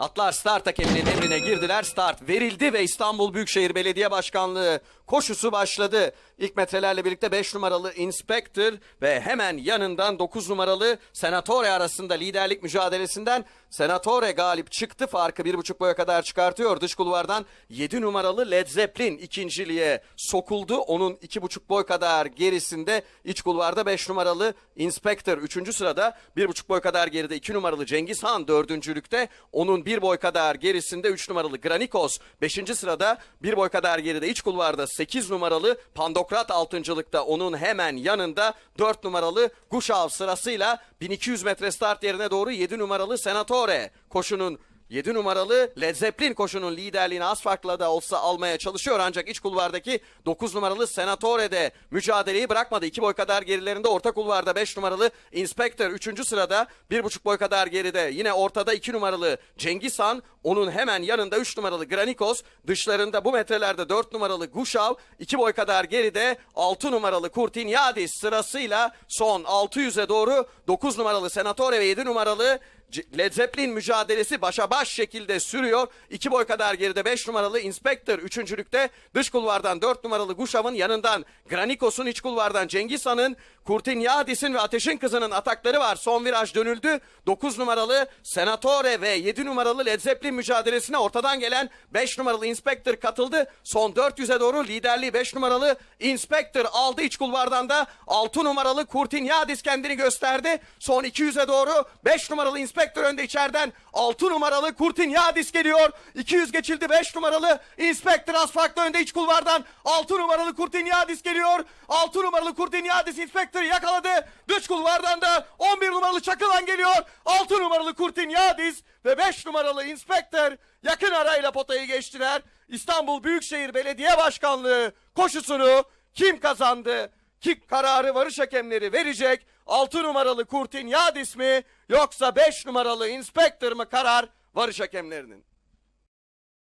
Atlar start hakeminin emrine girdiler. Start verildi ve İstanbul Büyükşehir Belediye Başkanlığı koşusu başladı. İlk metrelerle birlikte 5 numaralı Inspector ve hemen yanından 9 numaralı Senatore arasında liderlik mücadelesinden Senatore galip çıktı. Farkı 1,5 boya kadar çıkartıyor. Dış kulvardan 7 numaralı Led Zeppelin ikinciliğe sokuldu. Onun 2,5 boy kadar gerisinde iç kulvarda 5 numaralı Inspector 3. sırada 1,5 boy kadar geride 2 numaralı Cengiz Han 4. Onun 1 boy kadar gerisinde 3 numaralı Granikos 5. sırada 1 boy kadar geride iç kulvarda 8 numaralı Pandokrat 6.lıkta onun hemen yanında 4 numaralı Guşav sırasıyla 1200 metre start yerine doğru 7 numaralı Senatore koşunun 7 numaralı Led Zeppelin koşunun liderliğini az farkla da olsa almaya çalışıyor ancak iç kulvardaki 9 numaralı Senatore de mücadeleyi bırakmadı. 2 boy kadar gerilerinde orta kulvarda 5 numaralı Inspector 3. sırada 1,5 boy kadar geride yine ortada 2 numaralı Cengiz Han onun hemen yanında 3 numaralı Granikos dışlarında bu metrelerde 4 numaralı Guşav 2 boy kadar geride 6 numaralı Kurtin Yadis sırasıyla son 600'e doğru 9 numaralı Senatore ve 7 numaralı Led Zeppelin mücadelesi başa baş şekilde sürüyor. 2 boy kadar geride 5 numaralı Inspector üçüncülükte. Dış kulvardan 4 numaralı Guşav'ın yanından Granikos'un iç kulvardan Cengiz Han'ın Kurtin Yadis'in ve Ateşin Kızı'nın atakları var. Son viraj dönüldü. 9 numaralı Senatore ve 7 numaralı Led Zeppelin mücadelesine ortadan gelen 5 numaralı Inspector katıldı. Son 400'e doğru liderliği 5 numaralı Inspector aldı. iç kulvardan da 6 numaralı Kurtin Yadis kendini gösterdi. Son 200'e doğru 5 numaralı Inspector önde içeriden 6 numaralı Kurtin Yadis geliyor. 200 geçildi 5 numaralı Inspector az farklı önde iç kulvardan 6 numaralı Kurtin Yadis geliyor. 6 numaralı Kurtin Yadis Inspector'ı yakaladı. Dış kulvardan da 11 numaralı Çakılan geliyor. 6 numaralı Kurtin Yadis ve 5 numaralı Inspector yakın arayla potayı geçtiler. İstanbul Büyükşehir Belediye Başkanlığı koşusunu kim kazandı? Ki kararı varış hakemleri verecek. 6 numaralı Kurtin Yadis mi yoksa 5 numaralı Inspector mı karar varış hakemlerinin?